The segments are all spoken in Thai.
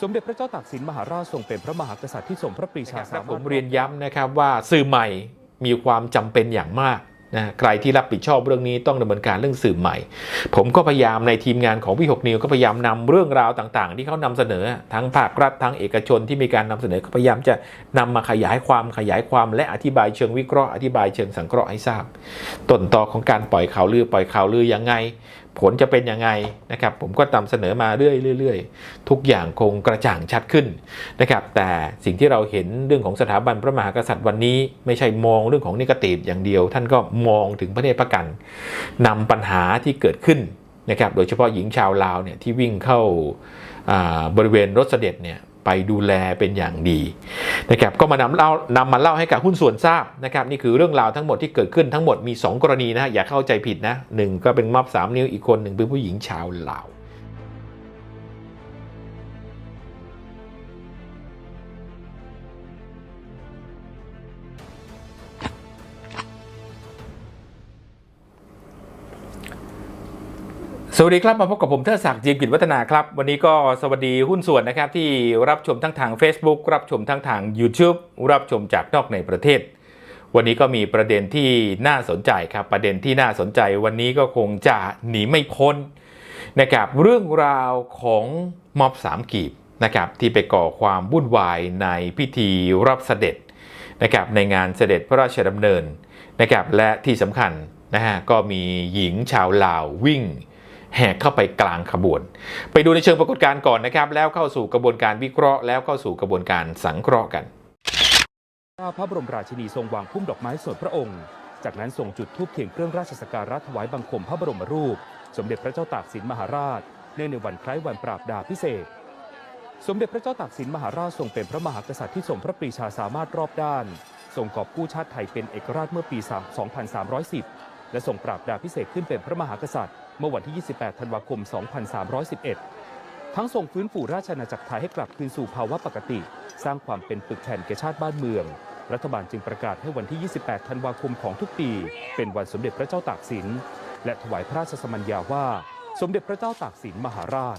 สมเด็จพระเจ้าตากสินมหาราชทรงเป็นพระมหากษัตริย์ที่ทรงพระปรีชาคสารับมาผรถมเรียนย้ำนะครับว่าสื่อใหม่มีความจำเป็นอย่างมากนะใครที่รับผิดชอบเรื่องนี้ต้องดำเนินการเรื่องสื่อใหม่ ผมก็พยายามในทีมงานของวิหกนิวก็พยายามนำเรื่องราวต่างๆ ที่เขานำเสนอทั้งภาครัฐทั้งเอกชนที่มีการนำเสนอก็พยายามจะนำมาขยายความขยายความและอธิบายเชิงวิเคราะห์อธิบายเชิงสังเคราะห์ให้ทราบต้นตอของการปล่อยข่าวลือปล่อยข่าวลือยังไง ผลจะเป็นยังไงนะครับ ผมก็นำเสนอมาเรื่อยๆทุกอย่างคงกระจ่างชัดขึ้นนะครับ แต่สิ่งที่เราเห็นเรื่องของสถาบันพระมหากษัตริย์วันนี้ไม่ใช่มองเรื่องของนิกตีบอย่างเดียว ท่านก็มองถึงพระเนตรพระกันนำปัญหาที่เกิดขึ้นนะครับ โดยเฉพาะหญิงชาวลาวเนี่ยที่วิ่งเข้าอ่าบริเวณรถเสด็จเนี่ย ไปดูแลเป็นอย่างดีนะครับก็มานำเล่านำมาเล่าให้กับหุ้นส่วนทราบนะครับนี่คือเรื่องราวทั้งหมดที่เกิดขึ้นทั้งหมดมี 2 กรณีนะฮะอย่าเข้าใจผิดนะหนึ่งก็เป็นมอบ3นิ้วอีกคนหนึ่งเป็นผู้หญิงชาวลาว สวัสดีครับ มาพบกับผมเทิดศักดิ์จีมกิจวัฒนาครับ วันนี้ก็สวัสดีหุ้นส่วนนะครับ ที่รับชมทั้งทาง Facebook รับชมทั้งทาง YouTube รับชมจากนอกในประเทศ วันนี้ก็มีประเด็นที่น่าสนใจครับ ประเด็นที่น่าสนใจวันนี้ก็คงจะหนีไม่พ้นนะครับเรื่องราวของม็อบสามกีบนะครับที่ไปก่อความวุ่นวายในพิธีรับเสด็จนะครับในงานเสด็จพระราชดำเนินนะครับและที่สำคัญนะฮะก็มีหญิงชาวลาววิ่ง แหกเข้าไปกลางขบวน ไปดูในเชิงปรากฏการณ์ก่อนนะครับ แล้วเข้าสู่กระบวนการวิเคราะห์ แล้วเข้าสู่กระบวนการสังเคราะห์กันพระบรมราชินีทรงวางพุ่มดอกไม้ส่วนพระองค์ จากนั้นทรงจุดธูปเทียนเครื่องราชสักการะถวายบังคมพระบรมรูป สมเด็จพระเจ้าตากสินมหาราชเนื่องในวันคล้ายวันปราบดาพิเศษ สมเด็จพระเจ้าตากสินมหาราชทรงเป็นพระมหากษัตริย์ที่ทรงพระปรีชาสามารถรอบด้านทรงกอบกู้ชาติไทยเป็นเอกราชเมื่อปี 2310 และทรงปราบดาพิเศษขึ้นเป็นพระมหากษัตริย์ เมื่อวันที่ 28 ธันวาคม 2311 ทั้งทรงฟื้นฟูราชอาณาจักรไทยให้กลับคืนสู่ภาวะปกติ สร้างความเป็นปึกแผ่นแก่ชาติบ้านเมือง รัฐบาลจึงประกาศให้วันที่ 28 ธันวาคมของทุกปี เป็นวันสมเด็จพระเจ้าตากสิน และถวายพระราชสมัญญาว่า สมเด็จพระเจ้าตากสินมหาราช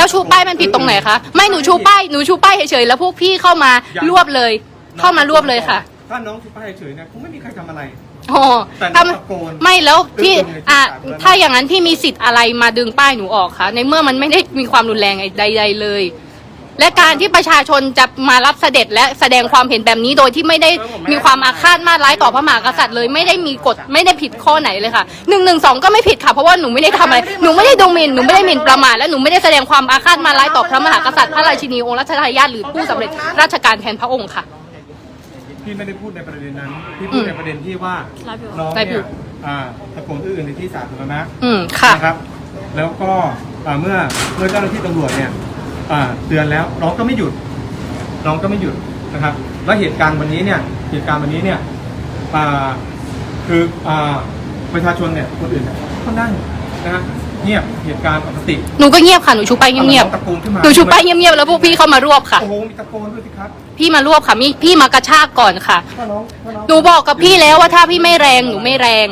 แล้วก็แล้วชูป้ายมันผิดตรงไหนคะไม่หนูชูป้ายหนูชูป้ายเฉยๆแล้วพวกพี่เข้ามารวบเลย เข้ามารวบเลยค่ะ ถ้าน้องชูป้ายเฉยๆเนี่ยคงไม่มีใครทำอะไร โอ้แต่ถ้าน้องตะโกนไม่แล้วที่เรื่องอะเรื่องถ้าอย่างนั้นพี่มีสิทธิ์อะไรมาดึงป้ายหนูออกคะในเมื่อมันไม่ได้มีความรุนแรงใดๆเลย และการที่ประชาชนจะมารับเสด็จและแสดงความเห็นแบบนี้โดยที่ไม่ได้มีความอาฆาตมาร้ายต่อพระมหากษัตริย์เลยไม่ได้มีกฎไม่ได้ผิดข้อไหนเลยค่ะหนึ่งหนึ่งสองก็ไม่ผิดค่ะเพราะว่าหนูไม่ได้ทำอะไรหนูไม่ได้ดูหมิ่นหนูไม่ได้หมิ่นประมาทและหนูไม่ได้แสดงความอาฆาตมาร้ายต่อพระมหากษัตริย์พระราชินีองค์รัชทายาทหรือผู้สำเร็จราชการแทนพระองค์ค่ะ พี่ไม่ได้พูดในประเด็นนั้น พี่พูดอืมในประเด็นที่ว่าน้องได้พูเนี่ดยอ่าตะโกนอื้อในที่สาธารณะอืมค่ะนะครับ แล้วก็อ่าเมื่อเมื่อเจ้าหน้าที่ตำรวจเนี่ยอ่า เตือนแล้วน้องก็ไม่หยุด น้องก็ไม่หยุดนะครับ แล้วเหตุการณ์วันนี้เนี่ยเหตุการณ์วันนี้เนี่ยอ่าคืออ่าประชาชนเนี่ยคนอื่นเนี่ยก็นั่งนะฮะเงียบเหตุการณ์ปกติหนูก็เงียบค่ะหนูชูป้ายเงียบตะโกนขึ้นมาๆหนูชูป้ายเงียบๆแล้วพวกพี่เข้ามารวบค่ะโอ้โหมีตะโกนด้วยสิครับพี่มารวบค่ะมีพี่มากระชากก่อนค่ะถ้าน้องถ้าน้องหนูบอกกับพี่แล้วว่าถ้าพี่ไม่แรงหนูไม่แรง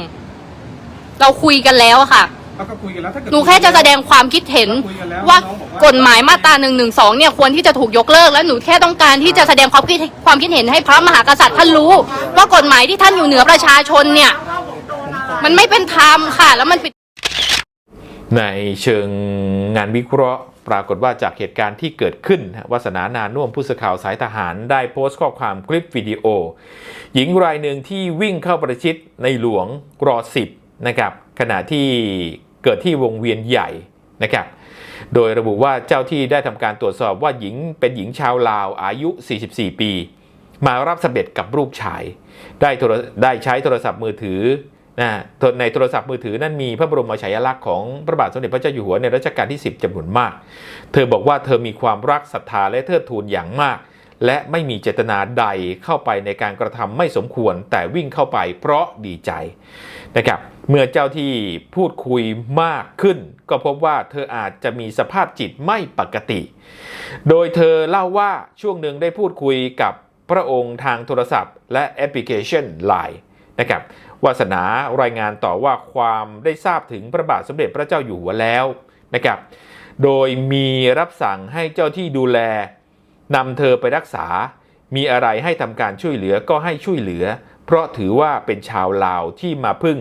เราคุยกันแล้วอะค่ะ เราก็คุยกันแล้วถ้าเกิดหนูแค่จะแสดงความคิดเห็นคุยกันแล้วว่าน้องบอกกฎหมายมาตราหนึ่งหนึ่งสองเนี่ยควรที่จะถูกยกเลิกแล้วหนูแค่ต้องการที่จะแสดงความคิดความคิดเห็นให้พระมหากษัตริย์ท่านรู้ ว่ากฎหมายที่ท่านอยู่เหนือประชาชนเนี่ย มันไม่เป็นธรรมค่ะ แล้วมันเป็นในเชิงงานวิเคราะห์ ปรากฏว่าจากเหตุการณ์ที่เกิดขึ้นวาสนานานุ่วมผู้สื่อข่าวสายทหาร ได้โพสต์ข้อความคลิปวิดีโอ หญิงรายหนึ่งที่วิ่งเข้าประชิดในหลวงรอสิบนะครับขณะที่เกิดที่วงเวียนใหญ่นะครับ โดยระบุว่าเจ้าที่ได้ทำการตรวจสอบว่าหญิงเป็นหญิงชาวลาวอายุ 44 ปี มารับเสด็จกับลูกชาย ได้โทรได้ใช้โทรศัพท์มือถือนะในโทรศัพท์มือถือนั้นมีพระบรมฉายาลักษณ์ของพระบาทสมเด็จพระเจ้าอยู่หัวในรัชกาลที่ 10จำนวนมาก เธอบอกว่าเธอมีความรักศรัทธาและเทิดทูนอย่างมาก และไม่มีเจตนาใดเข้าไปในการกระทำไม่สมควร แต่วิ่งเข้าไปเพราะดีใจนะครับเมื่อเจ้าที่พูดคุยมากขึ้น ก็พบว่าเธออาจจะมีสภาพจิตไม่ปกติ โดยเธอเล่าว่าช่วงหนึ่งได้พูดคุยกับพระองค์ทางโทรศัพท์ และแอปพลิเคชัน Line นะครับวาสนารายงานต่อว่าความได้ทราบถึงพระบาทสมเด็จพระเจ้าอยู่หัวแล้วนะครับ โดยมีรับสั่งให้เจ้าที่ดูแล นำเธอไปรักษา มีอะไรให้ทำการช่วยเหลือก็ให้ช่วยเหลือ เพราะถือว่าเป็นชาวลาวที่มาพึ่ง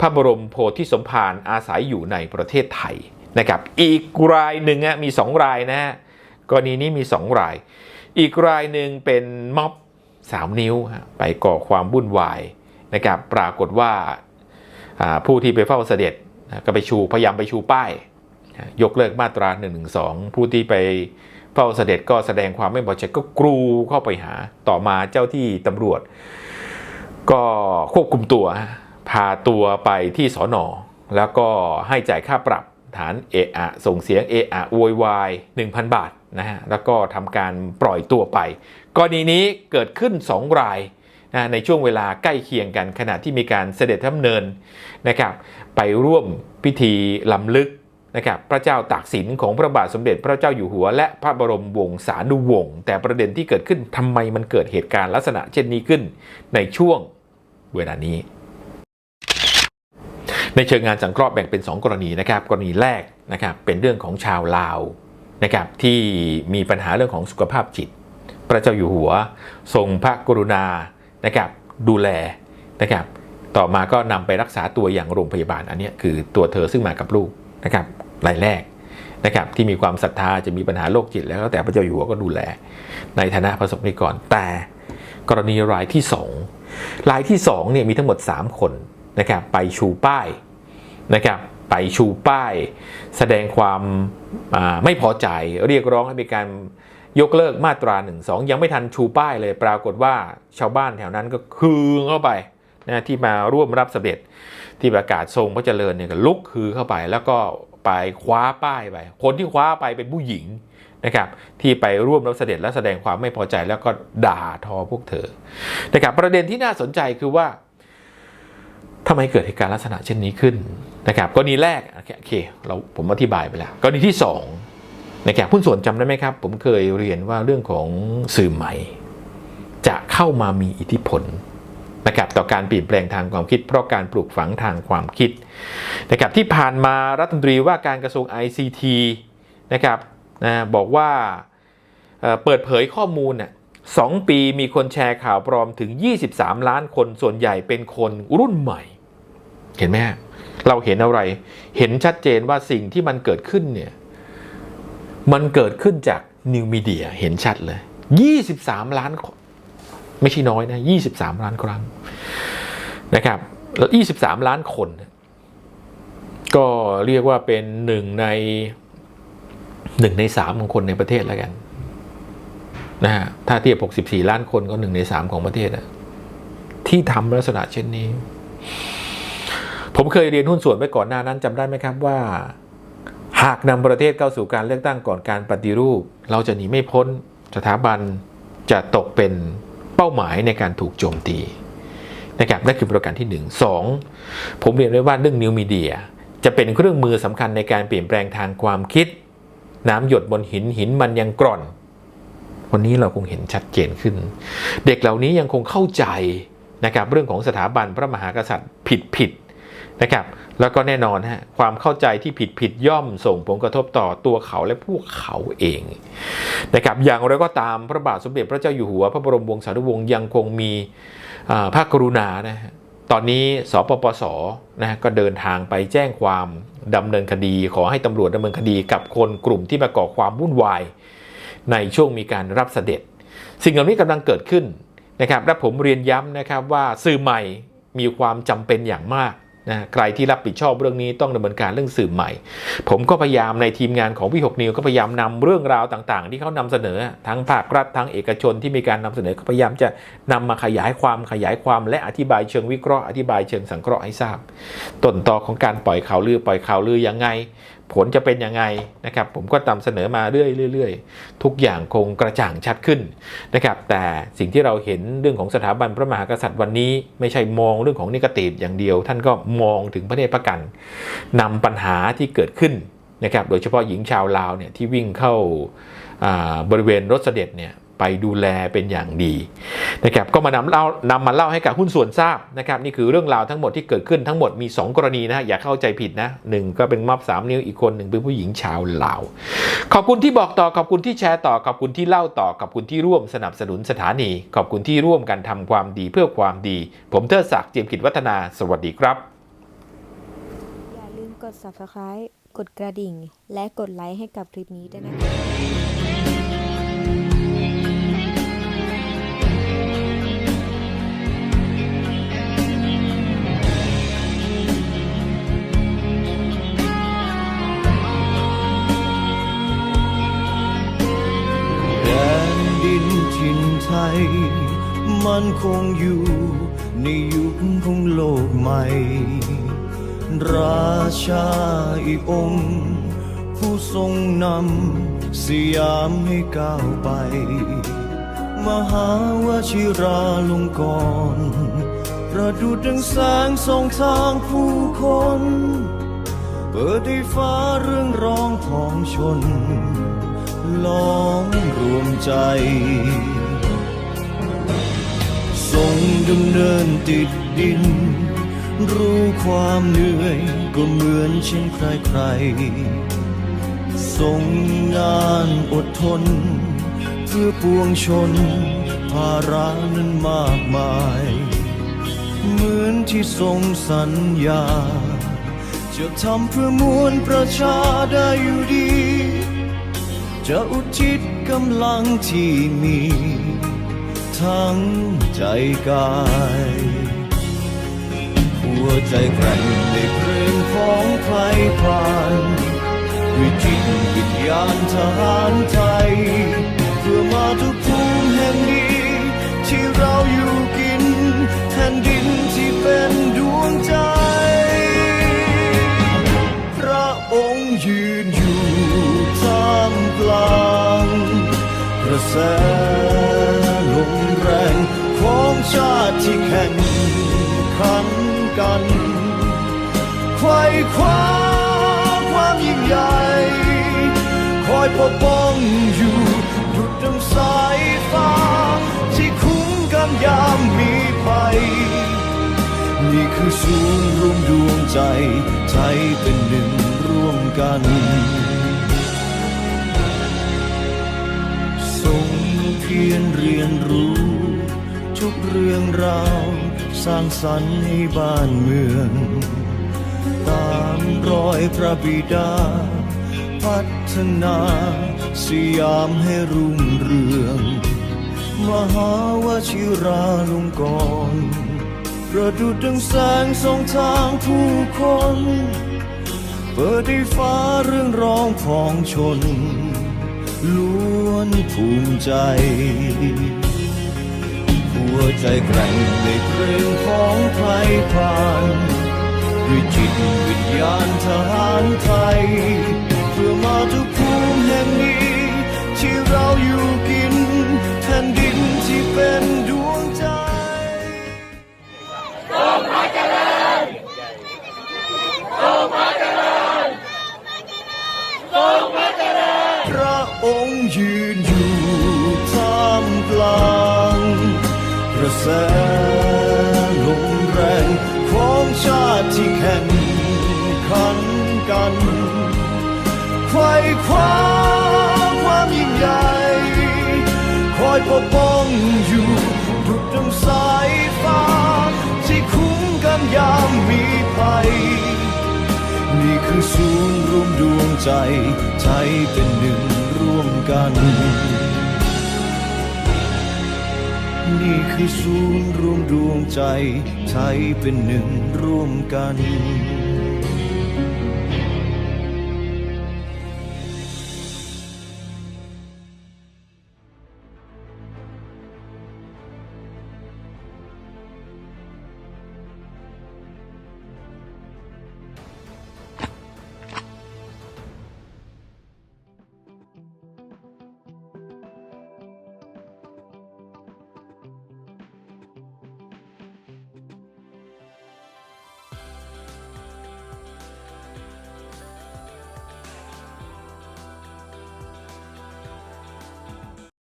พระบรมโพธิสมภารอาศัยอยู่ในประเทศไทยนะครับ อีกรายหนึ่งมีสองรายนะฮะกรณีนี้มี2ราย อีกรายหนึ่งเป็นม็อบ3นิ้วไปก่อความวุ่นวายนะครับ ปรากฏว่าผู้ที่ไปเฝ้าเสด็จก็ไปชูพยายามไปชูป้าย ยกเลิกมาตรา1นึผู้ที่ไป เฝ้าเสด็จก็แสดงความไม่พอใจก็กรูเข้าไปหาต่อมาเจ้าที่ตำรวจ ก็ควบคุมตัว พาตัวไปที่สอนอแล้วก็ให้จ่ายค่าปรับฐานเอะอะส่งเสียงเอะอะโวยวาย1,000 บาทนะฮะแล้วก็ทำการปล่อยตัวไปกรณีนี้เกิดขึ้น 2 รายนะในช่วงเวลาใกล้เคียงกันขณะที่มีการเสด็จทัำเนินนะครับ ไปร่วมพิธีลำลึก นะครับพระเจ้าตากสินของพระบาทสมเด็จพระเจ้าอยู่หัว และพระบรมวงศานุวงศ์แต่ประเด็นที่เกิดขึ้นทำไมมันเกิดเหตุการณ์ลักษณะเช่นนี้ขึ้น ในช่วงเวลานี้ ในเชิงงานสังเคราะห์แบ่งเป็น 2 กรณีนะครับ กรณีแรกนะครับเป็นเรื่องของชาวลาวนะครับที่มีปัญหาเรื่องของสุขภาพจิต พระเจ้าอยู่หัว ทรงพระกรุณานะครับดูแลนะครับ ต่อมาก็นำไปรักษาตัวอย่างโรงพยาบาลอันนี้คือตัวเธอซึ่งมากับลูก นะครับรายแรกนะครับที่มีความศรัทธาจะมีปัญหาโรคจิตแล้วแต่พระเจ้าอยู่หัวก็ดูแล ในฐานะประสบนิกรแต่กรณีรายที่ 2 รายที่2เนี่ยมีทั้งหมด 3 คนนะครับไปชูป้ายนะครับไปชูป้าย แสดงความาไม่พอใจเรียกร้องให้มีการยกเลิกมาตรา1นึยังไม่ทันชูป้ายเลยปรากฏว่าชาวบ้านแถวนั้นก็คืนเข้าไปนะที่มาร่วมรับเสด็จ ที่ประกาศทรงพระเจริญเนี่ยลุกคือเข้าไปแล้วก็ไปคว้าป้ายไป คนที่คว้าไปเป็นผู้หญิงนะครับที่ไปร่วมรับเสด็จและแสดงความไม่พอใจแล้วก็ด่าทอพวกเธอนะครับประเด็นที่น่าสนใจคือว่าทำไมเกิดเหตุการณ์ลักษณะเช่นนี้ขึ้นนะครับกรณีแรกโอเคโอเคเราผมอธิบายไปแล้วกรณีที่2นะครับหุ้นส่วนจำได้ไหมครับ ผมเคยเรียนว่าเรื่องของสื่อใหม่ จะเข้ามามีอิทธิพล นะครับต่อการเปลี่ยนแปลงทางความคิด เพราะการปลูกฝังทางความคิดนะครับที่ผ่านมารัฐมนตรีว่าการกระทรวง ICT นะครับนะบอกว่าเเปิดเผยข้อมูลน่ะสองปีมีคนแชร์ข่าวปลอมถึง 23 ล้านคนส่วนใหญ่เป็นคนรุ่นใหม่ เห็นไหมฮะเราเห็นอะไร เห็นชัดเจนว่าสิ่งที่มันเกิดขึ้นเนี่ยมันเกิดขึ้นจากนิวมีเดียเห็นชัดเลย 23 ล้านคน ไม่ใช่น้อยนะ23 ล้านครั้งนะครับแล้ว23 ล้านคน ก็เรียกว่าเป็นหนึ่งในหนึ่งในสามของคนในประเทศแล้วกันนะฮะถ้าเทียบ 64 ล้านคนก็หนึ่งในสามของประเทศนะที่ทำลักษณะเช่นนี้ ผมเคยเรียนหุ้นส่วนไว้ก่อนหน้านั้นจำได้ไหมครับว่า หากนำประเทศเข้าสู่การเลือกตั้งก่อนการปฏิรูป เราจะหนีไม่พ้นสถาบันจะตกเป็น เป้าหมายในการถูกโจมตีนะครับนั่นคือประการที่หนึ่งสองผมเรียนไว้ว่าเรื่องนิวมีเดียจะเป็นเครื่องมือสำคัญในการเปลี่ยนแปลงทางความคิด น้ำหยดบนหินหินมันยังกร่อน วันนี้เราคงเห็นชัดเจนขึ้น เด็กเหล่านี้ยังคงเข้าใจนะครับเรื่องของสถาบันพระมหากษัตริย์ผิดผิด นะครับ แล้วก็แน่นอนฮะความเข้าใจที่ผิดผิดย่อมส่งผลกระทบต่อตัวเขาและพวกเขาเองนะครับอย่างไรก็ตามพระบาทสมเด็จพระเจ้าอยู่หัว พระบรมวงศานุวงศ์ยังคงมีอ่าพระกรุณานะฮะตอนนี้สปปสนะฮะก็เดินทางไปแจ้งความดำเนินคดี ขอให้ตำรวจดำเนินคดีกับคนกลุ่มที่มาก่อความวุ่นวาย ในช่วงมีการรับเสด็จ สิ่งเหล่านี้กำลังเกิดขึ้นนะครับและผมเรียนย้ำนะครับว่าสื่อใหม่มีความจำเป็นอย่างมาก นะใครที่รับผิดชอบเรื่องนี้ต้องดำเนินการเรื่องสื่อใหม่ ผมก็พยายามในทีมงานของพี่หกนิวก็พยายามนำเรื่องราวต่างๆ ที่เขานำเสนอทั้งภาครัฐทั้งเอกชนที่มีการนำเสนอก็พยายามจะนำมาขยายความขยายความและอธิบายเชิงวิเคราะห์อธิบายเชิงสังเคราะห์ให้ทราบต้นตอของการปล่อยข่าวลือปล่อยข่าวลือยังไง ผลจะเป็นยังไงนะครับ ผมก็นำเสนอมาเรื่อยๆทุกอย่างคงกระจ่างชัดขึ้นนะครับ แต่สิ่งที่เราเห็นเรื่องของสถาบันพระมหากษัตริย์วันนี้ไม่ใช่มองเรื่องของนิกตีบอย่างเดียว ท่านก็มองถึงพระเนตรพระกันนำปัญหาที่เกิดขึ้นนะครับ โดยเฉพาะหญิงชาวลาวเนี่ยที่วิ่งเข้าาบริเวณรถเสด็จเนี่ย ไปดูแลเป็นอย่างดีนะครับก็มานำเล่านำมาเล่าให้กับหุ้นส่วนทราบนะครับนี่คือเรื่องราวทั้งหมดที่เกิดขึ้นทั้งหมดมี 2 กรณีนะฮะอย่าเข้าใจผิดนะหนึ่งก็เป็นมอบ3นิ้วอีกคนหนึ่งเป็นผู้หญิงชาวลาวขอบคุณที่บอกต่อขอบคุณที่แชร์ต่อขอบคุณที่เล่าต่อขอบคุณที่ร่วมสนับสนุนสถานี ขอบคุณที่ร่วมกันทำความดีเพื่อความดี ผมเทิดศักดิ์เจียมกิจวัฒนา สวัสดีครับ อย่าลืมกด subscribe กดกระดิ่ง และกดไลค์ให้กับคลิปนี้ด้วยนะคะ มันคงอยู่ในยุคของโลกใหม่ ราชาอีกองค์ ผู้ทรงนำสยามให้ก้าวไป มหาวชิราลงกรณประดุจดังแสงส่องทางผู้คน เปิดให้ฟ้าเรื่องร้องของชนล้อมรวมใจ ดำเนินติดดิน รู้ความเหนื่อยก็เหมือนเช่นใครใครๆทรงงานอดทน เพื่อปวงชน ภาระนั้นมากมาย เหมือนที่ทรงสัญญา จะทำเพื่อมวลประชาได้อยู่ดี จะอุทิศกำลังที่มี ทั้งใจกาย หัวใจแกร่งในเพลงของใครผ่านด้วยจิตวิญญาณทหารไทย เพื่อมาทุกภูมิแห่งนี้ ที่เราอยู่กินแผ่นดินที่เป็นดวงใจ พระองค์ยืนอยู่ท่ามกลางกระแส ไขว้คว้าความยิ่งใหญ่คอยปกป้องอยู่ดุดดังสายฟ้า ที่คุ้มกันยามมีภัยนี่คือศูนย์รวมดวงใจใจเป็นหนึ่งร่วมกันทรงเพียรเรียนรู้ ทุกเรื่องราว สร้างสรรค์ให้บ้านเมือง ตามรอยพระบิดา พัฒนาสยามให้รุ่งเรือง มหาวชิราลงกรณประดุจดังแสงส่องทางผู้คน เปิดให้ฟ้าเรื่องร้องของชน ล้วนภูมิใจ หัวใจแกร่งในเพลงของใครผ่าน ด้วยจิตวิญญาณทหารไทย เพื่อมาทุกภูมิแห่งนี้ ปกป้องอยู่ดุจดังสายฟ้า ที่คุ้มกันยามมีภัย นี่คือศูนย์รวมดวงใจใจเป็นหนึ่งร่วมกัน นี่คือศูนย์รวมดวงใจใจเป็นหนึ่งร่วมกัน